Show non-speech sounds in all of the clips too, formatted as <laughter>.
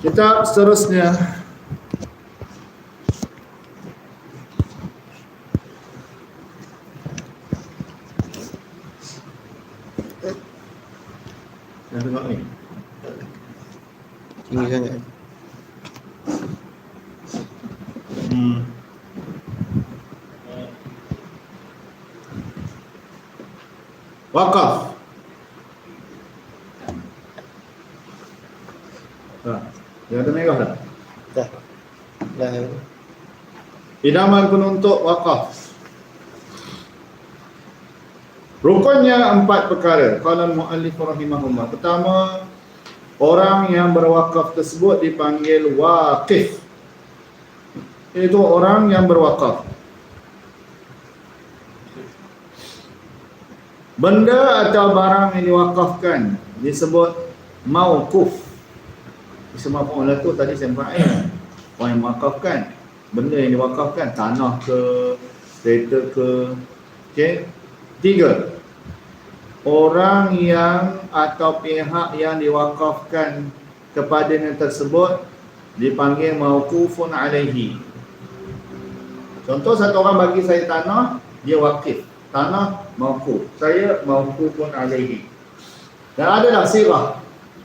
Kitab seterusnya Yang tengok ni Tinggi sangat. Hmm. Wakaf. Ha, ada merah dah. Dah. Dah. Idaman penuntut wakaf. Rukunnya empat perkara. Qala al-muallif rahimahullah. Pertama, orang yang berwakaf tersebut dipanggil waqif. Itu orang yang berwakaf. Benda atau barang yang diwakafkan disebut mauquf. Semua formula tu tadi saya faham. Orang yang mewakafkan benda yang diwakafkan tanah ke kereta ke okey? Tiga. Orang yang atau pihak yang diwakafkan kepadanya tersebut dipanggil mauqufun alaihi. Contoh satu orang bagi saya tanah dia wakif. Tanah mauquf saya mauqufun alaihi. Dan ada dah sirah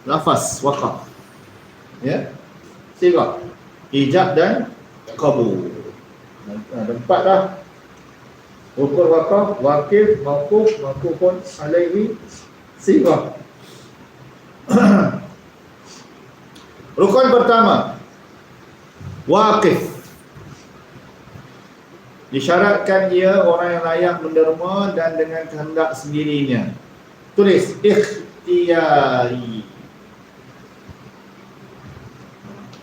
lafaz wakaf ya sirah ijab dan qabul. Ada empat dah. Rukun wakaf, wakif, mawkuf, mawkufun alaihi sirah. <clears throat> Rukun pertama. Wakif. Disyaratkan dia orang yang layak menderma dan dengan kehendak sendirinya. Tulis ikhtiyari.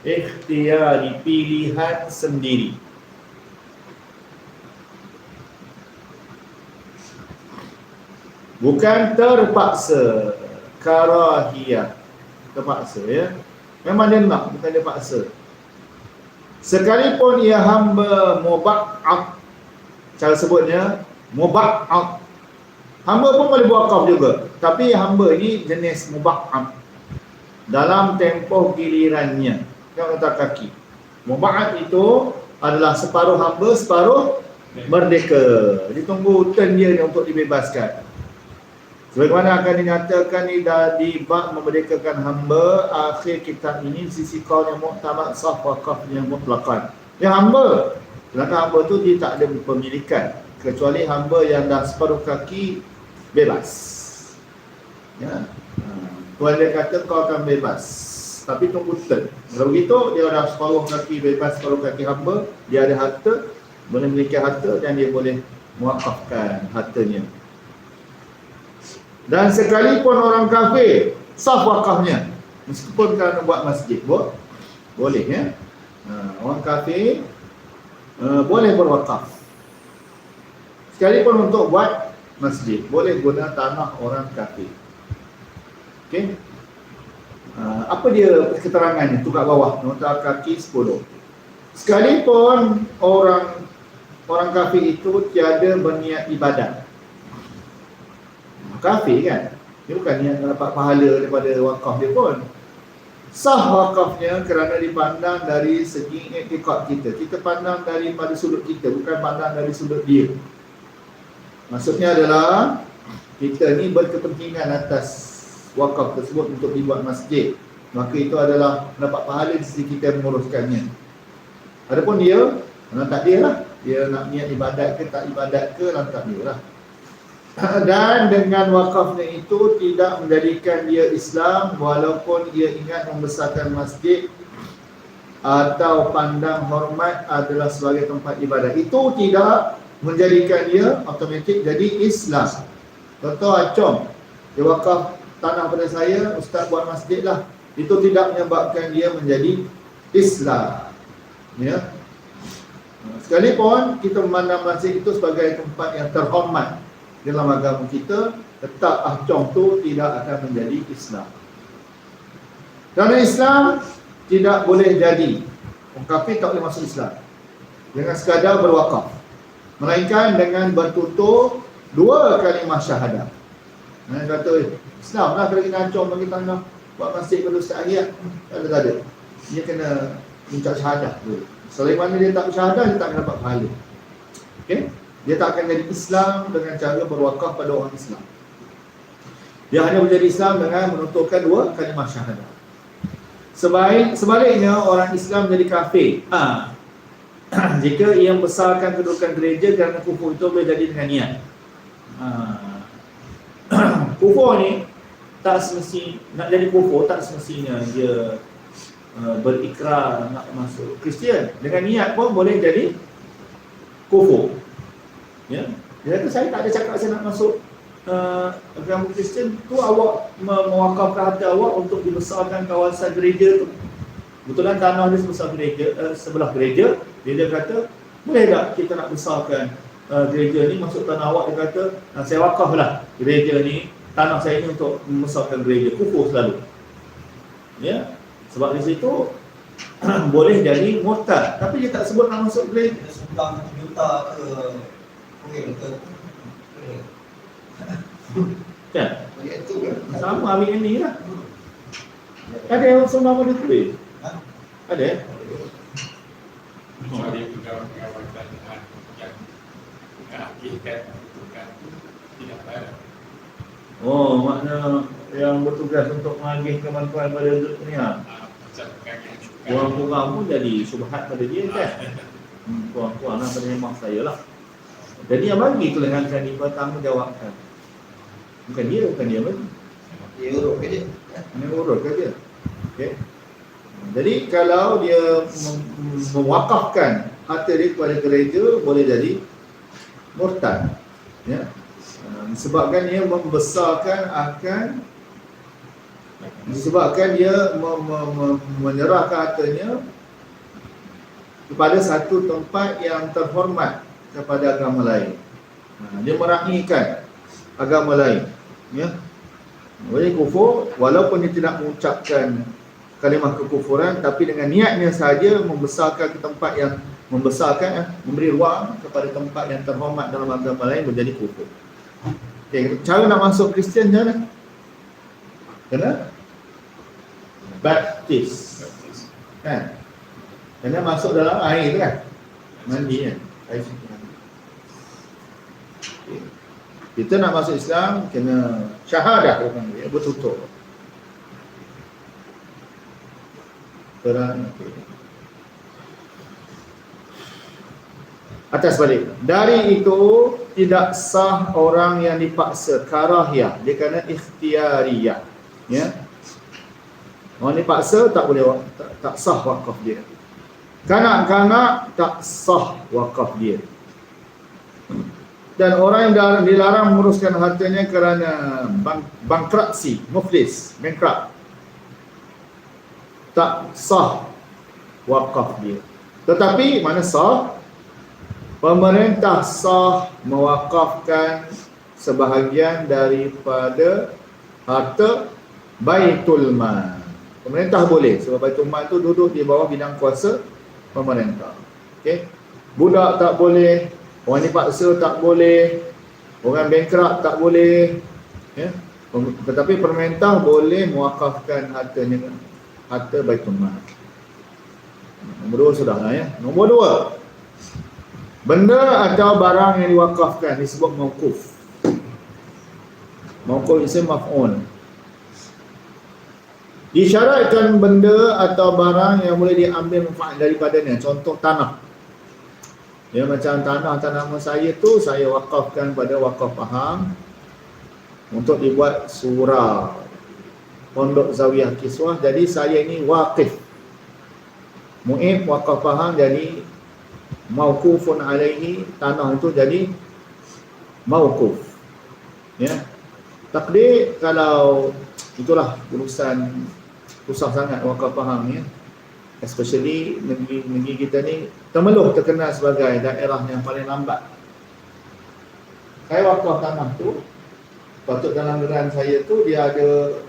Ikhtiyari pilihan sendiri. Bukan terpaksa karahiyah terpaksa ya. Memang dia nak bukan dia paksa. Sekalipun ia hamba mubak'ab cara sebutnya mubak'ab hamba pun boleh buat wakaf juga tapi hamba ni jenis mubak'ab dalam tempoh gilirannya yang letak kaki mubak'ab itu adalah separuh hamba separuh merdeka ditunggu turn dia untuk dibebaskan Sebagaimana akan dinyatakan dah di bab memerdekakan hamba akhir kitab ini sisi kaul yang muktamad sah wakaf yang mutlakan. Yang hamba, sedangkan hamba tu dia tak ada pemilikan kecuali hamba yang dah separuh kaki bebas. Ya. Ha. Tuan dia kata kau akan bebas. Tapi tunggu turn. Kalau begitu dia dah separuh kaki bebas, separuh kaki hamba, dia ada harta, boleh memiliki harta dan dia boleh muakafkan hartanya. Dan sekalipun orang kafir sah wakafnya meskipun kerana buat masjid boleh boleh ya ha, orang kafir uh, boleh berwakaf sekalipun untuk buat masjid boleh guna tanah orang kafir okey uh, apa dia keterangannya? Tu kat bawah nota kaki 10 sekalipun orang orang kafir itu tiada berniat ibadat. Kafir kan? Dia bukan niat dapat pahala daripada wakaf dia pun. Sah wakafnya kerana dipandang dari segi etikot kita. Kita pandang daripada sudut kita bukan pandang dari sudut dia. Maksudnya adalah kita ni berkepentingan atas wakaf tersebut untuk dibuat masjid. Maka itu adalah mendapat pahala di sisi kita menguruskannya. Adapun dia tak dia lah. Dia nak niat ibadat ke tak ibadat ke lantak dia lah. <clears throat> Dan dengan wakafnya itu tidak menjadikan dia Islam walaupun dia ingat membesarkan masjid atau pandang hormat adalah sebagai tempat ibadah itu tidak menjadikan dia automatik jadi Islam. Contoh acom dia wakaf tanah pada saya ustaz buat masjid lah. Itu tidak menyebabkan dia menjadi Islam. Ya. Sekalipun kita memandang masjid itu sebagai tempat yang terhormat dalam agama kita tetap ahcong tu tidak akan menjadi Islam. Kerana Islam tidak boleh jadi. Orang kafir tak boleh masuk Islam. Dengan sekadar berwakaf. Melainkan dengan bertutur dua kalimah syahadah. Nah kata Islam lah kalau kita acong bagi tanah buat masjid pada Ustaz Ahiyat tak ada tak ada. dia kena minta syahadah dulu. Selain mana dia tak bersyahadah, dia tak akan dapat pahala. Okey? Dia tak akan jadi Islam dengan cara berwakaf pada orang Islam. Dia hanya menjadi Islam dengan menuturkan dua kalimah syahadah. Sebaik, sebaliknya orang Islam jadi kafir. Ha. <clears throat> Jika ia membesarkan kedudukan gereja kerana kufur itu boleh jadi dengan niat. Ha. Kufur ni tak semesti nak jadi kufur tak semestinya dia uh, berikrar nak masuk Kristian. Dengan niat pun boleh jadi kufur. Ya. Dia kata saya tak ada cakap saya nak masuk uh, agama Kristian tu awak me- mewakafkan hati awak untuk dibesarkan kawasan gereja tu. Betulan tanah dia sebesar gereja uh, sebelah gereja, dia dia kata boleh tak kita nak besarkan uh, gereja ni masuk tanah awak dia kata saya wakaflah gereja ni tanah saya ni untuk membesarkan gereja kufur selalu. Ya. Sebab di situ <clears throat> boleh jadi murtad tapi dia tak sebut nak masuk gereja. Kita sumbang juta ke kuil ke Kan? Kan Sama hari ini lah. Ada yang sunnah pada kuih? Ha? Ada eh? kecuali pegawai-pegawai yang. Oh, makna yang bertugas untuk mengagih kemampuan pada dunia. Ah. Kurang-kurang pun jadi subhat pada dia kan? Hmm, kurang-kurang lah pada hemat saya lah. Jadi yang bagi tu dengan kami bertanggungjawabkan. Bukan dia, bukan dia bagi. Dia urut ke dia Ini urut ke dia. Okay. Jadi kalau dia mewakafkan harta dia kepada gereja boleh jadi murtad. Ya. Disebabkan dia membesarkan akan disebabkan dia me- me- me- menyerahkan hartanya kepada satu tempat yang terhormat kepada agama lain. Ha, dia merahikan agama lain. Ya. Boleh kufur walaupun dia tidak mengucapkan kalimah kekufuran tapi dengan niatnya saja membesarkan ke tempat yang membesarkan eh, memberi ruang kepada tempat yang terhormat dalam agama lain menjadi kufur. Okey, cara nak masuk Kristian macam mana? Kena baptis. Kan? Kena masuk dalam air tu kan? Mandi kan? Air suci mandi. Okey. Kita nak masuk Islam kena syahadah orang dia bertutur. Quran okey. Atas balik. Dari itu tidak sah orang yang dipaksa karahiyah, dia kena ikhtiariyah. Ya. Orang dipaksa tak boleh tak, tak sah wakaf dia. Kanak-kanak tak sah wakaf dia. Dan orang yang dilarang menguruskan hartanya kerana bang, bankruptsi, muflis, bankrupt. Tak sah wakaf dia. Tetapi mana sah? Pemerintah sah mewakafkan sebahagian daripada harta Baitul Mal. Pemerintah boleh sebab Baitul Mal tu duduk di bawah bidang kuasa pemerintah. Okey. Budak tak boleh, orang dipaksa tak boleh, orang bankrupt tak boleh. Ya. Tetapi pemerintah boleh mewakafkan hartanya harta Baitul Mal. Nombor dua sudah lah ya. Nombor dua. Benda atau barang yang diwakafkan disebut mawkuf. Mawkuf isim maf'un. Disyaratkan benda atau barang yang boleh diambil manfaat daripadanya. Contoh tanah. Ya macam tanah tanaman saya tu saya wakafkan pada wakaf faham untuk dibuat surau pondok zawiyah kiswah jadi saya ini wakif muib wakaf faham jadi mauqufun alaihi tanah itu jadi mauquf. Ya. Takdir kalau itulah urusan susah sangat wakaf faham ya. Especially negeri, negeri kita ni Temeloh terkenal sebagai daerah yang paling lambat. Saya wakaf tanah tu patut dalam geran saya tu dia ada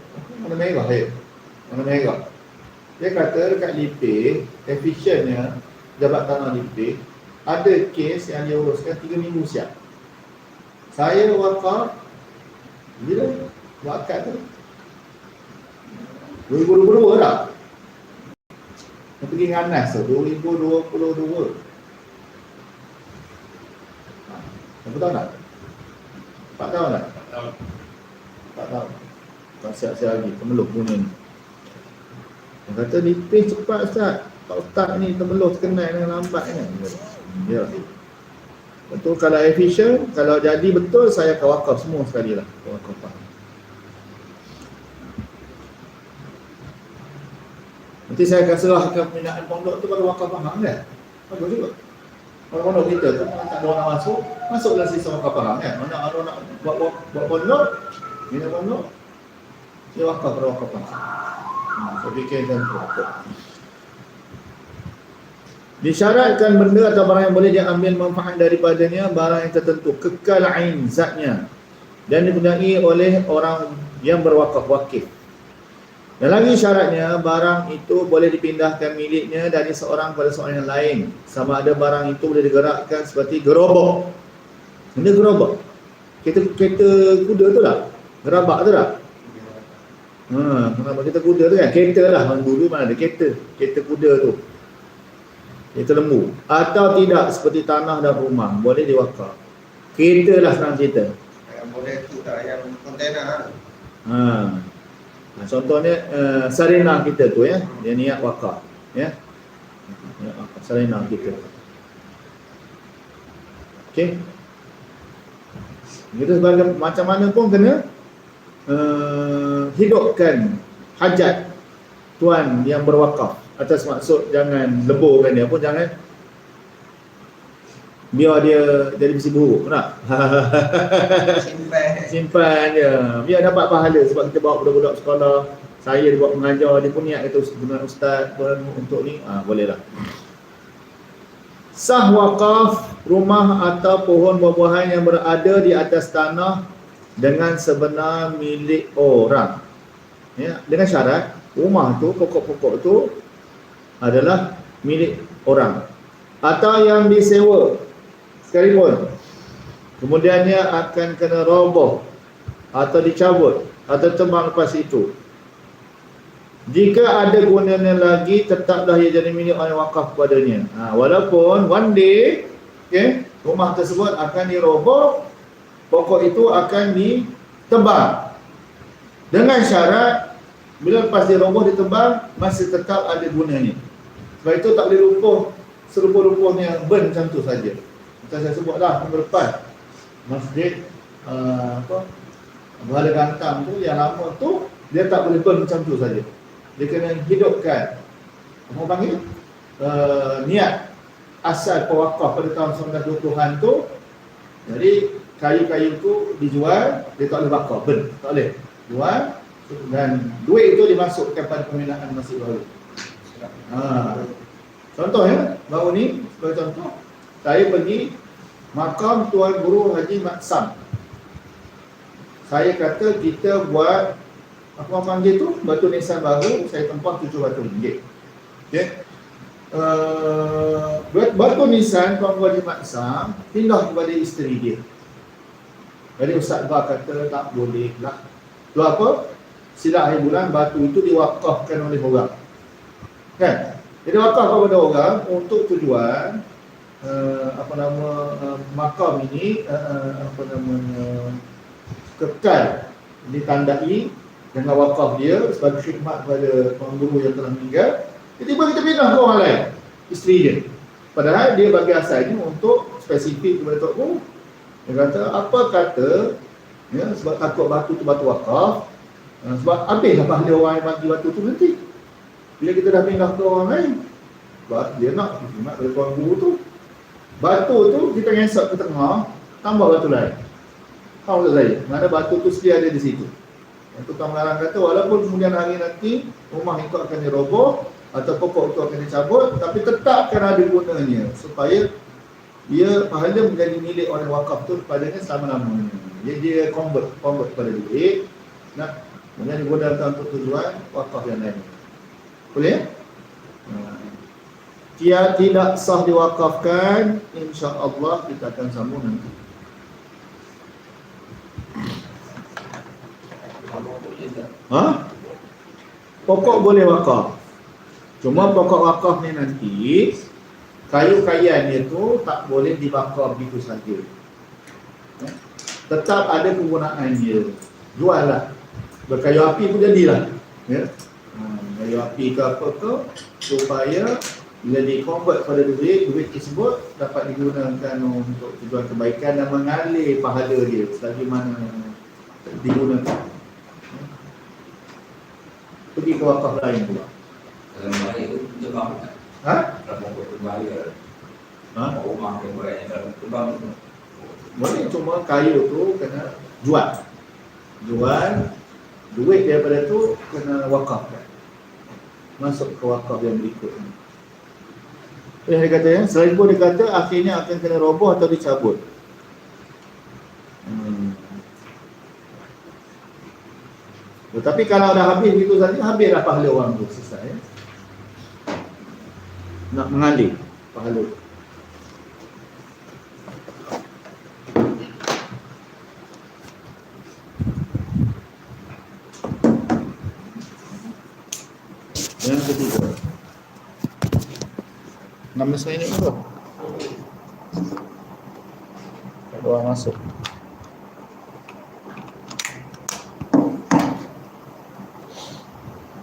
mana merah ya mana merah. Dia kata dekat Lipih efisiennya jabat tanah Lipih ada kes yang dia uruskan 3 minggu siap saya wakaf bila wakaf tu 2022 dah pergi nganas tu 2022. Ha, Berapa tahun tak? 4 tahun tak? Tak tahu. 4 tahun. Tak siap-siap lagi, kemeluh punya ni. Dia kata nipis cepat Ustaz. Tak otak ni termeluh terkenal dengan lambat kan. Ya. Betul kalau efisien, kalau jadi betul saya akan wakaf semua sekali lah. Wakaf. Nanti saya akan serahkan pembinaan pondok tu pada wakaf faham kan? Bagus juga. Kalau pondok kita tu kalau tak ada orang masuk, masuklah sisa wakaf faham kan? Mana ada nak buat, buat, buat pondok, bina pondok, dia wakaf pada wakaf faham. Hmm, saya fikir macam tu. Disyaratkan benda atau barang yang boleh diambil manfaat daripadanya barang yang tertentu kekal ain zatnya dan dipunyai oleh orang yang berwakaf wakif. Dan lagi syaratnya barang itu boleh dipindahkan miliknya dari seorang pada seorang yang lain. Sama ada barang itu boleh digerakkan seperti gerobak. Benda gerobak. Kereta kereta kuda tu lah. Gerabak tu lah. Ha, kenapa kereta kuda tu kan? Kereta lah. Dulu mana ada kereta. Kereta kuda tu. Kereta lembu. Atau tidak seperti tanah dan rumah. Boleh diwakaf. Kereta lah senang cerita. Yang boleh tu tak yang kontainer kan? Ha. Nah, contohnya uh, sarina kita tu ya, dia niat wakaf, ya. Niat wakaf sarina kita. Okey. Kita sebagai macam mana pun kena uh, hidupkan hajat tuan yang berwakaf atas maksud jangan leburkan dia pun jangan. Biar dia jadi besi buruk nak <laughs> Simpan. simpan je. Biar dapat pahala sebab kita bawa budak-budak sekolah. Saya dia buat mengajar dia pun niat kata guna ustaz untuk ni. Ah boleh lah. Sah wakaf rumah atau pohon buah-buahan yang berada di atas tanah dengan sebenar milik orang. Ya dengan syarat rumah tu pokok-pokok tu adalah milik orang. Atau yang disewa sekalipun kemudiannya akan kena roboh atau dicabut atau tembang lepas itu. Jika ada gunanya lagi tetaplah ia jadi milik orang yang wakaf padanya ha, walaupun one day okay, rumah tersebut akan diroboh pokok itu akan ditebang. Dengan syarat bila lepas dia roboh ditebang masih tetap ada gunanya sebab itu tak boleh lumpuh serupa-rupanya burn macam tu saja. Macam saya sebut lah minggu depan masjid uh, apa Gantang tu yang lama tu dia tak boleh burn macam tu saja. Dia kena hidupkan apa panggil? Uh, niat asal pewakaf pada tahun 1920-an tu. Jadi kayu-kayu tu dijual dia tak boleh bakar burn. Tak boleh. Jual dan duit itu dimasukkan pada pembinaan masjid baru. Ha. Contoh ya, baru ni sebagai contoh saya pergi makam Tuan Guru Haji Maksam. Saya kata kita buat apa orang panggil tu? Batu nisan baru saya tempah tujuh batu ringgit. Okay. Uh, batu nisan Tuan Guru Haji Maksam pindah kepada isteri dia. Jadi Ustaz Bah kata tak boleh lah tu apa? Sila akhir bulan batu itu diwakafkan oleh orang kan? Jadi wakaf kepada orang untuk tujuan uh, apa nama uh, makam ini uh, apa namanya kekal ditandai dengan wakaf dia sebagai khidmat kepada tuan guru yang telah meninggal. Tiba-tiba kita pindah ke orang lain isteri dia. Padahal dia bagi asalnya untuk spesifik kepada tuan guru. Dia kata apa kata ya, sebab takut batu tu batu wakaf uh, sebab habislah pahala orang yang bagi batu tu nanti bila kita dah pindah ke orang lain dia nak khidmat kepada tuan guru tu batu tu kita ngesok ke tengah tambah batu lain Tahu tak saya? Mana batu tu sedia ada di situ. Yang tukang melarang kata walaupun kemudian hari nanti rumah itu akan diroboh atau pokok itu akan dicabut tapi tetap akan ada gunanya supaya dia pahala menjadi milik orang wakaf tu padanya selama-lamanya. Jadi dia convert, convert kepada duit nak kemudian digunakan untuk tujuan wakaf yang lain. Boleh? Dia tidak sah diwakafkan insya-Allah kita akan sambung nanti. Ha? Pokok boleh wakaf. Cuma pokok wakaf ni nanti kayu kayan dia tu tak boleh dibakar begitu saja. Ya. Tetap ada penggunaan dia. Jual lah. Berkayu api pun jadilah. Ya. Kayu api ke apa ke supaya bila di convert pada duit, duit tersebut dapat digunakan untuk tujuan kebaikan dan mengalir pahala dia selagi mana digunakan. Pergi ke wakaf lain pula. Dalam bahaya itu tebang kan? Ha? Kalau mau berbahaya Ha? Rumah yang banyak kalau tebang itu Boleh cuma kayu tu kena jual. Jual duit daripada tu kena wakafkan. Masuk ke wakaf yang berikutnya. Eh dia kata ya, selain pun dia kata akhirnya akan kena roboh atau dicabut. Hmm. Tetapi kalau dah habis begitu saja, habislah pahala orang tu selesai. Ya? Nak mengalir pahala. nama saya ni apa? Tak ada orang masuk.